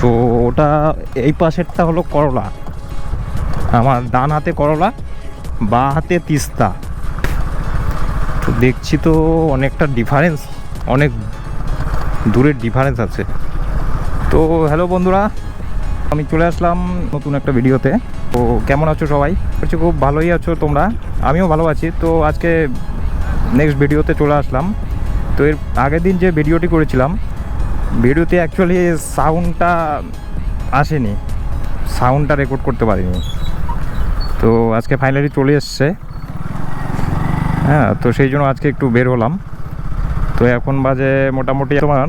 তো ওটা এই পাশেরটা হলো করলা। আমার ডান হাতে করলা, বা হাতে তিস্তা। তো দেখছি তো অনেকটা ডিফারেন্স অনেক দূরের ডিফারেন্স আছে। তো হ্যালো বন্ধুরা, আমি চলে আসলাম নতুন একটা ভিডিওতে তো কেমন আছো সবাই? হচ্ছে খুব ভালোই আছো তোমরা। আমিও ভালো আছি। তো আজকে নেক্সট ভিডিওতে চলে আসলাম। তো এর আগের দিন যে ভিডিওটি করেছিলাম ভিডিওতে অ্যাকচুয়ালি সাউন্ডটা আসেনি। সাউন্ডটা রেকর্ড করতে পারিনি। তো আজকে ফাইনালি চলে এসছে। হ্যাঁ তো সেই জন্য আজকে একটু বের হলাম। তো এখন বাজে মোটামুটি তোমার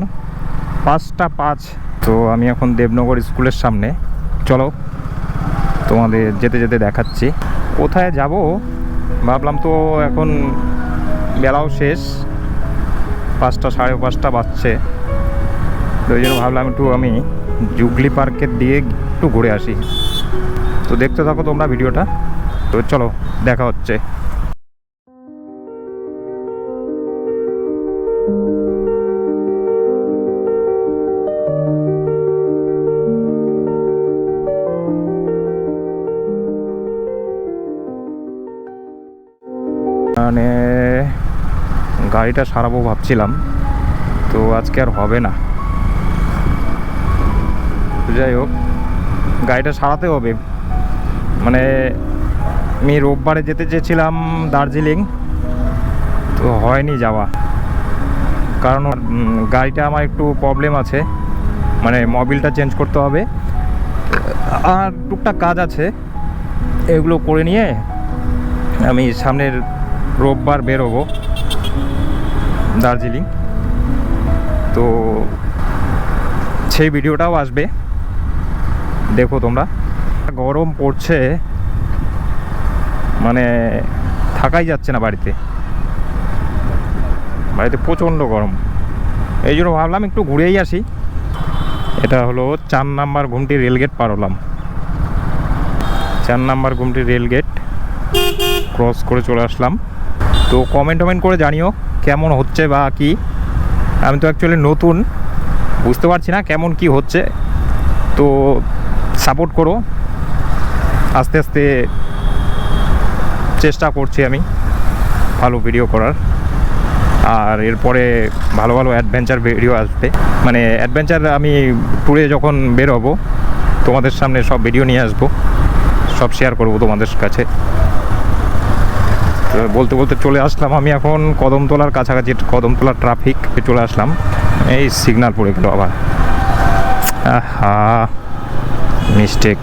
পাঁচটা পাঁচ। তো আমি এখন দেবনগর স্কুলের সামনে। চলো, তোমাদের যেতে যেতে দেখাচ্ছি। কোথায় যাব? ভাবলাম তো এখন বেলাও শেষ। পাঁচটা সাড়ে পাঁচটা বাজছে। তো ওই জন্য ভাবলাম একটু আমি জুগলি পার্কের দিয়ে একটু ঘুরে আসি। তো দেখতে থাকো তোমরা ভিডিওটা। তো চলো, দেখা হচ্ছে। মানে গাড়িটা সারাবো ভাবছিলাম, তো আজকে আর হবে না। যাই হোক, গাড়িটা সারাতে হবে। মানে আমি রোববারে যেতে চেয়েছিলাম দার্জিলিং, তো হয়নি যাওয়া। কারণ গাড়িটা আমার একটু প্রবলেম আছে। মানে মবিলটা চেঞ্জ করতে হবে। আর টুকটাক কাজ আছে। এগুলো করে নিয়ে আমি সামনের রোববার বেরোবো দার্জিলিং। তো সেই ভিডিওটাও আসবে। দেখো তোমরা। গরম পড়ছে। মানে থাকাই যাচ্ছে না বাড়িতে। বাড়িতে প্রচণ্ড গরম। এই জন্য ভাবলাম একটু ঘুরেই আসি। এটা হলো চার নাম্বার ঘুমটি রেলগেট পার হলাম। চার নাম্বার ঘুমটি রেলগেট ক্রস করে চলে আসলাম। তো কমেন্ট টমেন্ট করে জানিও কেমন হচ্ছে বা কি। আমি তো অ্যাকচুয়ালি নতুন। বুঝতে পারছি না কেমন কি হচ্ছে। তো সাপোর্ট করো। আস্তে আস্তে চেষ্টা করছি আমি ভালো ভিডিও করার। আর এরপরে ভালো ভালো অ্যাডভেঞ্চার ভিডিও আসবে। মানে অ্যাডভেঞ্চার আমি ট্যুরে যখন বের হব, তোমাদের সামনে সব ভিডিও নিয়ে আসব। সব শেয়ার করব তোমাদের কাছে। বলতে বলতে চলে আসলাম আমি এখন কদমতলার কাছাকাছি, কদমতলার ট্রাফিক চলে আসলাম। এই সিগনাল পড়ে গেল আবার। আহা। মিস্টেক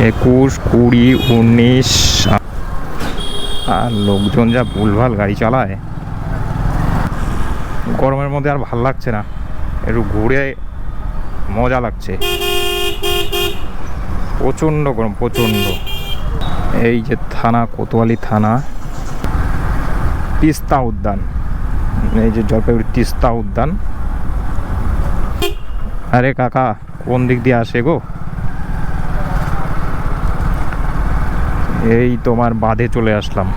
একুশ, কুড়ি, উনিশ আর লোকজন যা ভুলভাল গাড়ি চালায়। গরমের মধ্যে আর ভালো লাগছে না। একটু ঘুরে মজা লাগছে। প্রচণ্ড গরম, প্রচণ্ড। এই যে থানা, কোতোয়ালি থানা, তিস্তা উদ্যান। এই যে জলপাইগুড়ি তিস্তা উদ্যান। আরে কাকা, কোন দিক দিয়ে আসে গো? এই তোমার বাঁধে চলে আসলাম।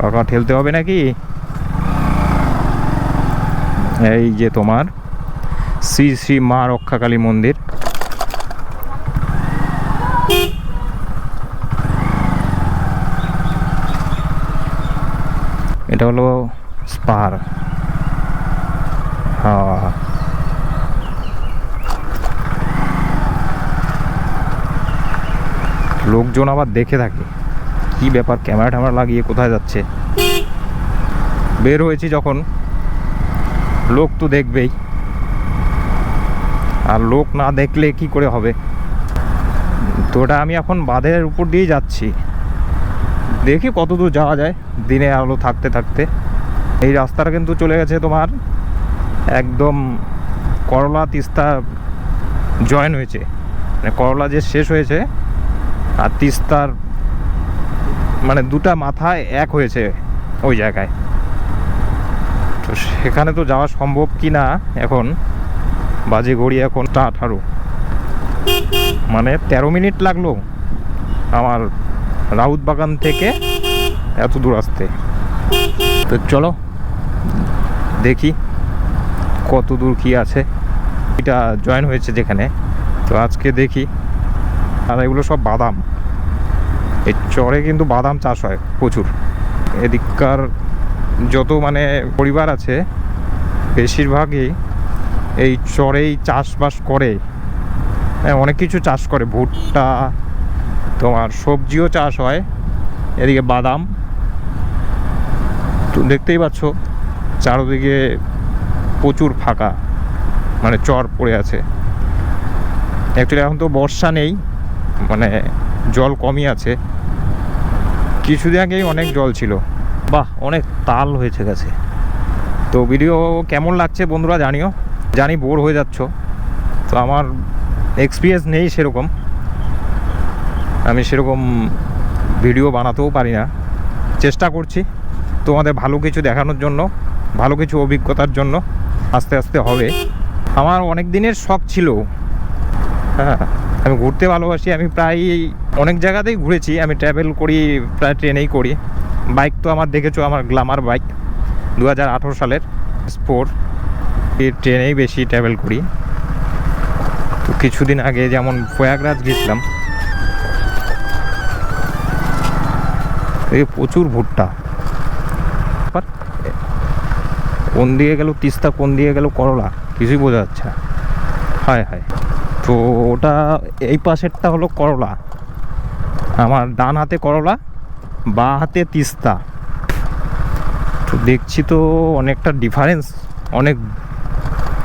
কাকা ঠেলতে হবে নাকি? এই যে তোমার শ্রী শ্রী মা রক্ষাকালী মন্দির। এটা হলো স্পার। হ্যাঁ লোকজন আবার দেখে থাকে। কি ব্যাপার, ক্যামেরা ট্যামেরা লাগিয়ে কোথায় যাচ্ছে? বের হয়েছি যখন, লোক তো দেখবেই। আর লোক না দেখলে কি করে হবে? তো ওটা আমি এখন বাঁধের উপর দিয়েই যাচ্ছি। দেখি কত দূর যাওয়া যায়, দিনে আলো থাকতে থাকতে। এই রাস্তাটা কিন্তু চলে গেছে তোমার একদম করলা তিস্তা জয়েন হয়েছে। মানে করলা যে শেষ হয়েছে আর তিস্তার মানে দুটা মাথায় এক হয়েছে ওই জায়গায়। তো সেখানে তো যাওয়া সম্ভব কি না এখন? বাজে ঘড়ি এখন টা আঠারো। মানে তেরো মিনিট লাগল আমার রাউত বাগান থেকে এত দূর আসতে। তো চলো, দেখি কত দূর কি আছে। এটা জয়েন হয়েছে যেখানে। তো আজকে দেখি আর এগুলো সব বাদাম। এই চরে কিন্তু বাদাম চাষ হয় প্রচুর। এদিককার যত মানে পরিবার আছে, বেশিরভাগই এই চরেই চাষবাস করে। হ্যাঁ অনেক কিছু চাষ করে। ভুট্টা, তোমার সবজিও চাষ হয়। এদিকে বাদাম। তো দেখতেই পাচ্ছ, চারদিকে প্রচুর ফাঁকা মানে চর পড়ে আছে। অ্যাকচুয়ালি এখন তো বর্ষা নেই। মানে জল কমই আছে। কিছুদিন আগেই অনেক জল ছিল। বাহ, অনেক তাল হয়েছে গেছে। তো ভিডিও কেমন লাগছে বন্ধুরা জানিও। জানি বোর হয়ে যাচ্ছ। তো আমার এক্সপিরিয়েন্স নেই সেরকম। আমি সেরকম ভিডিও বানাতেও পারি না। চেষ্টা করছি তোমাদের ভালো কিছু দেখানোর জন্য, ভালো কিছু অভিজ্ঞতার জন্য। আস্তে আস্তে হবে। আমার অনেক দিনের শখ ছিল। হ্যাঁ। আমি ঘুরতে ভালোবাসি, আমি প্রায় অনেক জায়গাতেই ঘুরেছি, আমি ট্রাভেল করি, প্রায় ট্রেনেই করি। বাইক তো আমার দেখেছ, আমার গ্লামার বাইক দু হাজার আঠেরো সালের স্পোর্ট এই ট্রেনেই বেশি ট্রাভেল করি। তো কিছুদিন আগে যেমন প্রয়াগরাজ গেছিলাম প্রচুর ভুট্টা। কোন দিকে গেল তিস্তা, কোন দিকে গেল করলা, কিছুই বোঝা যাচ্ছে না। হায় হায়। তো ওটা এই পাশেরটা হলো করলা। আমার ডান হাতে করলা, বা হাতে তিস্তা। তো দেখছি তো অনেকটা ডিফারেন্স অনেক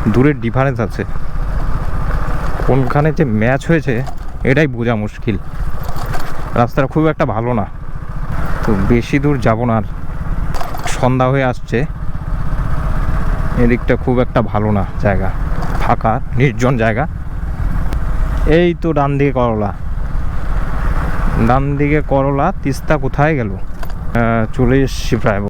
দূরের ডিফারেন্স আছে। কোনখানে যে ম্যাচ হয়েছে, এটাই বোঝা মুশকিল। রাস্তাটা খুব একটা ভালো না। তো বেশি দূর যাব না আর। সন্ধ্যা হয়ে আসছে। এদিকটা খুব একটা ভালো না জায়গা। ফাঁকা, নির্জন জায়গা। এই তো ডান দিকে করলা। ডান দিকে করলা তিস্তা কোথায় গেল? চলে এসছি প্রায়।